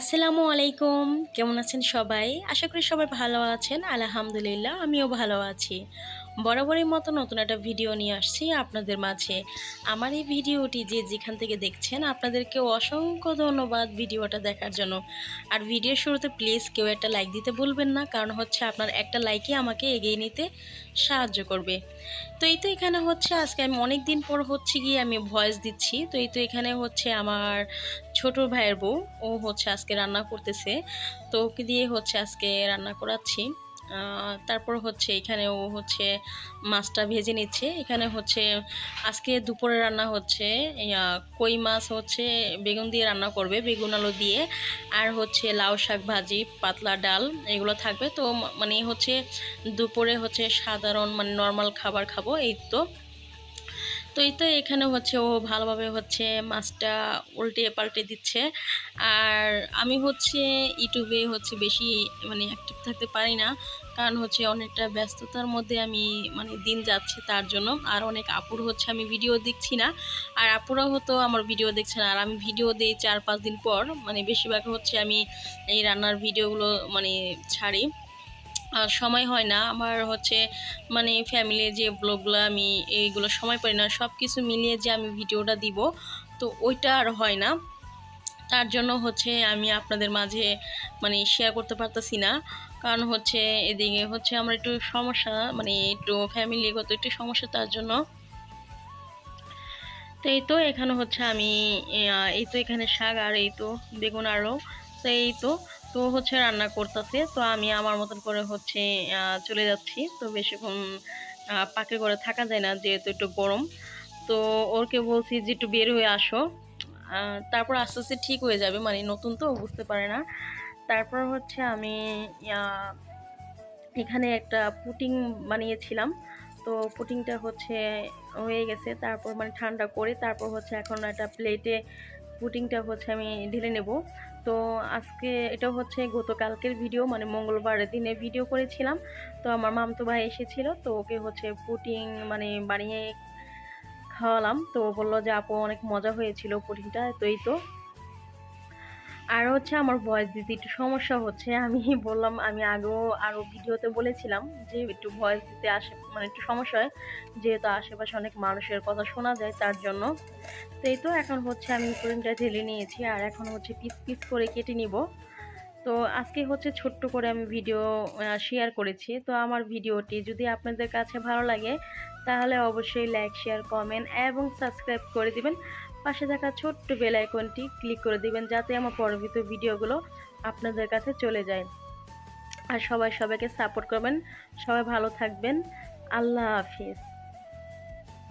আসসালামু আলাইকুম। কেমন আছেন সবাই? আশা করি সবাই ভালো আছেন। আলহামদুলিল্লাহ আমিও ভালো আছি। বরাবরের মতো নতুন একটা ভিডিও নিয়ে আসছি আপনাদের মাঝে। আমার এই ভিডিওটি যে যেখান থেকে দেখছেন, আপনাদেরকে অসংখ্য ধন্যবাদ ভিডিওটা দেখার জন্য। আর ভিডিওর শুরুতে প্লিজ কেউ একটা লাইক দিতে ভুলবেন না, কারণ হচ্ছে আপনার একটা লাইকই আমাকে এগিয়ে নিতে সাহায্য করবে। তো এই তো এখানে হচ্ছে আজকে আমি অনেক দিন পর হচ্ছে গিয়ে আমি ভয়েস দিচ্ছি। তো এই তো এখানে হচ্ছে আমার ছোট ভাইয়ের বউ, ও হচ্ছে আজকে রান্না করতেছে। তো ওকে দিয়ে হচ্ছে আজকে রান্না করাচ্ছি। তারপর হচ্ছে এখানে ও হচ্ছে মাছটা ভেজে নিচ্ছে। এখানে হচ্ছে আজকে দুপুরে রান্না হচ্ছে কই মাছ হচ্ছে বেগুন দিয়ে রান্না করবে, বেগুন আলু দিয়ে। আর হচ্ছে লাউ শাক ভাজি, পাতলা ডাল, এগুলো থাকবে। তো মানে হচ্ছে দুপুরে হচ্ছে সাধারণ মানে নর্মাল খাবার খাব, এই তো। তো এই তো এখানে হচ্ছে ও ভালোভাবে হচ্ছে মাছটা উল্টে পাল্টে দিচ্ছে। আর আমি হচ্ছে ইউটিউবে হচ্ছে বেশি মানে অ্যাক্টিভ থাকতে পারি না। কারণ হচ্ছে অনেকটা ব্যস্ততার মধ্যে আমি মানে দিন যাচ্ছে তার জন্য। আর অনেক আপুর হচ্ছে আমি ভিডিও দেখছি না। আর আপুরাও হতো আমার ভিডিও দেখছে না। আর আমি ভিডিও দিই চার পাঁচ দিন পর। মানে বেশিরভাগ হচ্ছে আমি এই রান্নার ভিডিওগুলো মানে ছাড়ি। সময় হয় না। আমার হচ্ছে মানে ফ্যামিলির যে ব্লগগুলো আমি এইগুলো সময় পাই না সব কিছু মিলিয়ে যে আমি ভিডিওটা দিব, তো ওইটা আর হয় না। তার জন্য হচ্ছে আমি আপনাদের মাঝে মানে শেয়ার করতে পারতেছি না। কারণ হচ্ছে এদিকে হচ্ছে আমার একটু সমস্যা মানে একটু ফ্যামিলিগত একটু সমস্যা তার জন্য। তো এই তো এখানে হচ্ছে আমি এই তো এখানে শাক আর এই তো বেগুন আরও। এই তো তো হচ্ছে রান্না করতেছে। তো আমি আমার মতন করে হচ্ছে চলে যাচ্ছি। তো বেশিক্ষণ পাকে করে থাকা যায় না, যেহেতু একটু গরম। তো ওরকে বলছি যে, একটু বের হয়ে আসো। তারপর আস্তে আস্তে ঠিক হয়ে যাবে মানে নতুন তো, বুঝতে পারে না। তারপর হচ্ছে আমি এখানে একটা পুটিং বানিয়েছিলাম। তো পুটিংটা হচ্ছে হয়ে গেছে। তারপর মানে ঠান্ডা করে, তারপর হচ্ছে এখন একটা প্লেটে পুটিংটা হচ্ছে আমি ঢেলে নেব। তো আজকে এটা হচ্ছে গতকালকের ভিডিও মানে মঙ্গলবারের দিনে ভিডিও করেছিলাম। তো আমার মামতো ভাই এসেছিল, তো ওকে হচ্ছে পুটিং মানে বানিয়ে খাওয়ালাম। তো বলল যে, আপু, অনেক মজা হয়েছিল পুটিংটা। তো এই তো আর হচ্ছে আমার ভয়েস দিতে একটু সমস্যা হচ্ছে। আমি বললাম, আমি আগেও আরও ভিডিওতে বলেছিলাম যে একটু ভয়েস দিতে আসে মানে একটু সমস্যা হয়। যেহেতু আশেপাশে অনেক মানুষের কথা শোনা যায় তার জন্য। তো এই তো এখন হচ্ছে আমি পুরিংটা ঢেলে নিয়েছি আর এখন হচ্ছে পিস পিস করে কেটে নিব। তো আজকে হচ্ছে ছোট্ট করে আমি ভিডিও শেয়ার করেছি। তো আমার ভিডিওটি যদি আপনাদের কাছে ভালো লাগে, তাহলে অবশ্যই লাইক শেয়ার কমেন্ট এবং সাবস্ক্রাইব করে দিবেন। পাশে থাকা ছোট্ট বেল আইকনটি ক্লিক করে দিবেন যাতে আমার পরবর্তী ভিডিওগুলো আপনাদের কাছে চলে যায়। আর সবাই সবাইকে সাপোর্ট করবেন। সবাই ভালো থাকবেন। আল্লাহ হাফিজ।